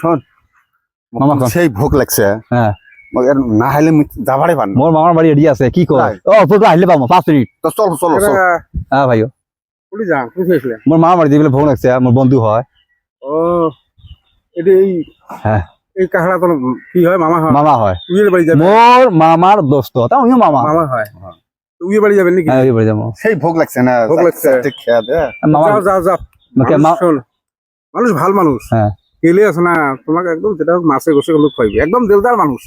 শোন সেই ভোক লাগছে। হ্যাঁ। মগের না হাইলে যাবারে পান মোর মামার বাড়ি রেডি আছে কি কর? তাই? ও তোর আহিলে পাবো পাঁচ মিনিট। তো চল চল চল। হ্যাঁ ভাইও। যাম কোন চাইছিলে মোর মামার বাড়ি দিবলে ভোগ লাগছে মোর বন্ধু হয়। ও এটা এই হ্যাঁ। এই কাহড়া তো কি হয়? মামা হয়। মামা হয়। উইয়ের বাড়ি যাবে। মোর মামার দোস্ত তা আমিও মামা। মামা হয়। উইয়ের বাড়ি যাবেন নাকি? হ্যাঁ বাড়ি যাব। সেই ভোগ লাগছে না ভোগ লাগছে। চারটে খেয়ে দে। মামা যাও যাও যাও। মানুষ মানুষ ভালো মানুষ। হ্যাঁ। কেলে আছে না তোমাকে একদম যেটা মাছে গোসে লোক পাইবে একদম দেলদার মানুষ।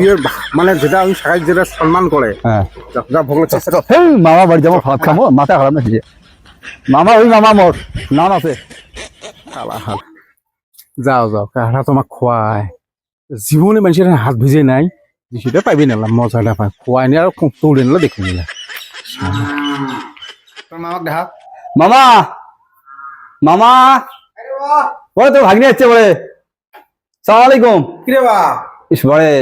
ইয়ের মানে যেটা আমি সাহায্য যেটা সম্মান করে। হ্যাঁ। মামা বাড়ি যাব ভাত খাব মাথা খারাপ মামা ওই মামা মোর নাম আছে। যাও তোমাক জীবনে মানুষের হাত ভিজে নাই সেটা পাইবি না মজাটা পাই খোৱাই নি আৰু তোৰ নিলে দেখি নিলে। তোর মামাক দেখা মামা! মামা! ওই তো ভাগ্নে আসছে বলে। সালাম আলাইকুম কিরে বা? ইস বড়ে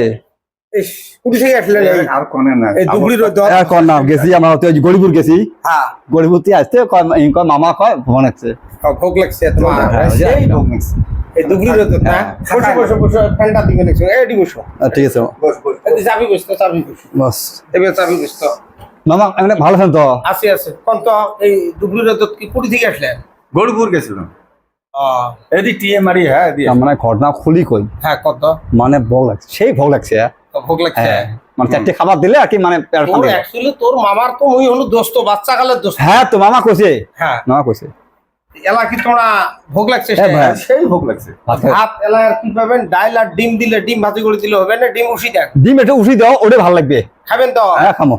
ইস কুটি থেকে আসলে আর কোনে না এই দুবড়ি রোদ এ কর নাম গেছি আমরা হতে গরিপুর গেছি। হ্যাঁ। গরিপুর থেকে আসতে কয় মামা কয় ফোন আসছে। ভোগ লাগছে তোমার হ্যাঁ, সেই ভোগ লাগছে। এই দুবড়ি রোদ না বসো বসো বসো ফ্যানটা দিকে দেখছ। এডি বসো। ঠিক আছে। বস বস এই চাবি বসতো চাবি বসতো। বস। এবার চাবি বসতো। মামা ভালো আছেন তো? আছে আছে। কোন তো এই দুবড়ি রোদ কি কুটি থেকে আসলেন গরুপুর গেছিলাম। এদি মারি হ্যাঁ দি মানে ঘটনা খুলি কই? হ্যাঁ কত? মানে ভোগ লাগছে। সেই ভোগ লাগছে তো ভোগ লাগছে। হ্যাঁ মানে চারটে খাবার দিলে আর কি মানে। অ্যাকচুয়ালি তোর মামার তো মুই হলো দোস্ত বাচ্চা কালের দোস্ত। হ্যাঁ তো মামা কইছে। হ্যাঁ। মামা কইছে। এলা কি তোমরা ভোগ লাগছে? হ্যাঁ। সেই ভোগ লাগছে। ভাত এলা আর কি পাবেন? ডাইল আর ডিম দিলে ডিম ভাজি করে দিলে হবে না? ডিম উঠি দেন। ডিম একটু উঠি দাও ওটা ভালো লাগবে। খাবেন তো? হ্যাঁ খামো।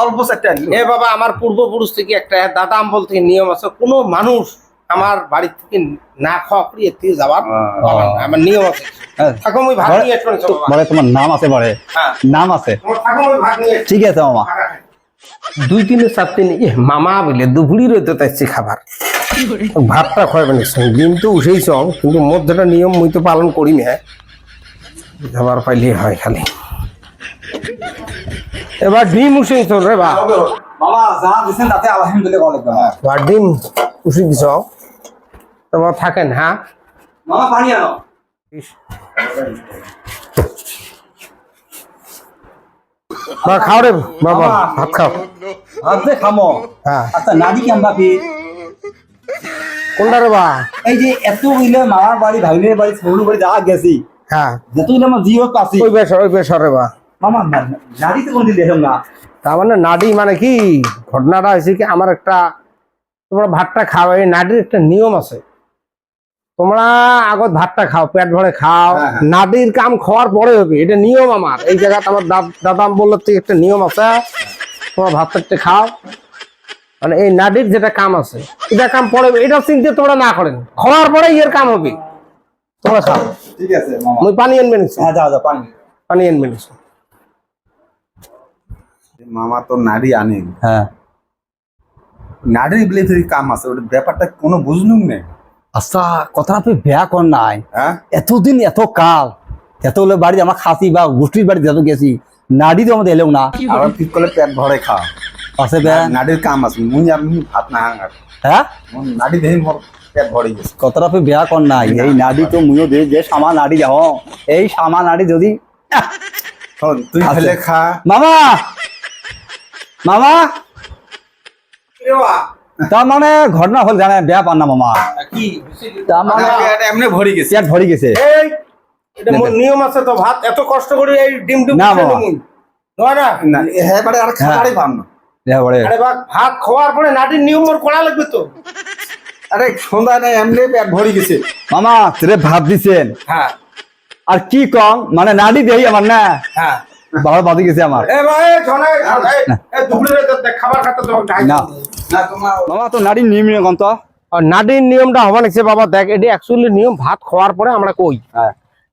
অল্প চারটে এ বাবা আমার পূর্বপুরুষ থেকে একটা দাদা আমল থেকে নিয়ম আছে কোনো মানুষ আমার বাড়ি থেকে না খাওয়া করে এর থেকে যাবার। আমার নিয়ম আছে। হ্যাঁ। তোমার নাম আছে বলে হ্যাঁ। নাম আছে। ঠিক আছে মামা। দুই তিনে চার তিনে এ মামা বলে দুপুরি রইতে তাইছি খাবার। ভাতটা খাওয়াবে না ডিম তো উঠেই চং কিন্তু মধ্যটা নিয়ম মুই তো পালন করি না খাবার পাইলে হয় খালি। এবার ডিম উঠেই চল রে বা। মামা যা দিছেন তাতে আলহামদুলিল্লাহ ভালো লাগবে। এবার ডিম উঠে দিছ তোমার থাকেন হ্যাঁ? মামা পানি আনো। বা খাও রে বাবা ভাত খাও। ভাত দে খামো। হ্যাঁ। আচ্ছা নাদি কোনটা রে বা এই যে এত ইলে মামার বাড়ি বাড়ি বাড়ি যা গেছি। হ্যাঁ। যত ইলে আমার জিও ওই বেশ ওই বেশ রে বা মামা নাদি তো কোনদিন দেখলাম না। তার মানে নাডি মানে কি? ঘটনাটা হয়েছে কি আমার একটা তোমরা ভাতটা খাও এই নাডির একটা নিয়ম আছে। তোমরা আগত ভাতটা খাও পেট ভরে খাও। হ্যাঁ, হ্যাঁ। নাডির কাম খাওয়ার পরে হবে এটা নিয়ম আমার। এই জায়গাতে আমার দাদ- দাদা বলল থেকে একটা নিয়ম আছে। তোমরা ভাতটা একটু খাও। মানে এই নাডির যেটা কাম আছে এটা কাম পরে হবে। এটা চিন্তা তোমরা না করেন। খাওয়ার পরে এর কাম হবে। তোমরা খাও। ঠিক আছে মামা। আমি পানি আনবে নিচ্ছি হ্যাঁ পানি পানি মামা তো নারী আনে হ্যাঁ। নারী বলে কাম আছে। ওটা ব্যাপারটা কোনো বুঝলুম না? আচ্ছা কথা তুই বেয়া কর নাই। হ্যাঁ? এতদিন এত কাল এত হলে বাড়ি আমার খাসি বা গোষ্ঠীর বাড়ি যত গেছি নাডি তো আমাদের এলেও না। আবার ঠিক করলে পেট ভরে খাওয়া আছে বে। নারীর কাম আছে মুই আর ভাত না হাঙ্গার হ্যাঁ? নারী দেখি মোর পেট ভরে গেছে। কথাটা বেয়া কর নাই। এই নাডি তো মুইও দে যে সামা নাডি যাও এই সামা নাডি যদি তুই। ফেলে খা। মামা! মামা! তার মানে ঘটনা হল জানে বেয়া পান না মামা। তার মানে পেট এমনি ভরে গেছে। পেট ভরি গেছে। এই এটা মোর নিয়ম আছে তো ভাত এত কষ্ট করে এই ডিম ডিম না, না হ্যাঁ। আর খাবারই পাম না। দেয়া বড়ে। আরে বাবা ভাত খাওয়ার পরে নাটির নিয়ম মোর করা লাগবে তো। আরে সন্ধ্যা নাই এমনি পেট ভরে গেছে। মামা তোরে ভাত দিছেন। হ্যাঁ। আর কি কম মানে নাডি দেই আমার না? হ্যাঁ। বাবা বাদি গেছে আমার। এ ভাই এই জনে এই দুপুরে তো দেখ খাবার খাতে তো না। মামা তো নাডি নিয়ম নিয়ম আর নাটির নিয়মটা হবা নাকছে বাবা দেখ এটা অ্যাকচুয়ালি নিয়ম ভাত খাওয়ার পরে আমরা কই। হ্যাঁ।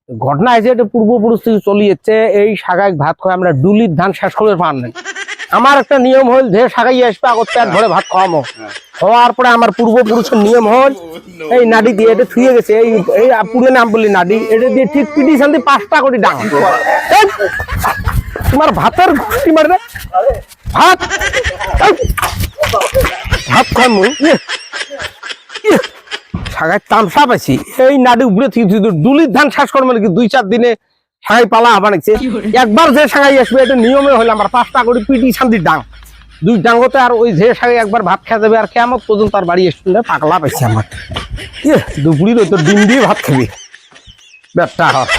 ঘটনা আছে এটা পূর্বপুরুষ থেকে চলে যাচ্ছে এই শাখায় ভাত খাওয়া আমরা ডুলির ধান শেষ করে পান নাই। আমার একটা নিয়ম হল যে শাখাই আসবে আগত পেট ভরে ভাত খাওয়ামো খাওয়ার পরে আমার পূর্বপুরুষের নিয়ম হল এই নাডি দিয়ে এটা থুয়ে গেছে এই এই পুরো নাম বললি নাডি এটা দিয়ে ঠিক পিটি শান্তি পাঁচটা কোটি ডাঙ। তোমার ভাতের ঘুষি মারবে ভাত? ভাত খাই মুই ইয়ে, ইয়ে, সাগাই তামসা পাইছি। এই নাডি উপরে ডুলির ধান শ্বাস করবে নাকি দুই চার দিনে সাগাই পালা বানাইছে একবার যে সাগাই আসবে এটা নিয়মে হলে আমার পাঁচটা করে পিটি শান্তির ডাং। দুই ডাঙ্গতে আর ওই যে সাগাই একবার ভাত খেয়ে যাবে আর কেমন পর্যন্ত তার বাড়ি এসে পাগলা পাইছে আমার। ইয়ে দুপুরি তো ডিম দিয়ে ভাত খাবি। ব্যাপটা হয়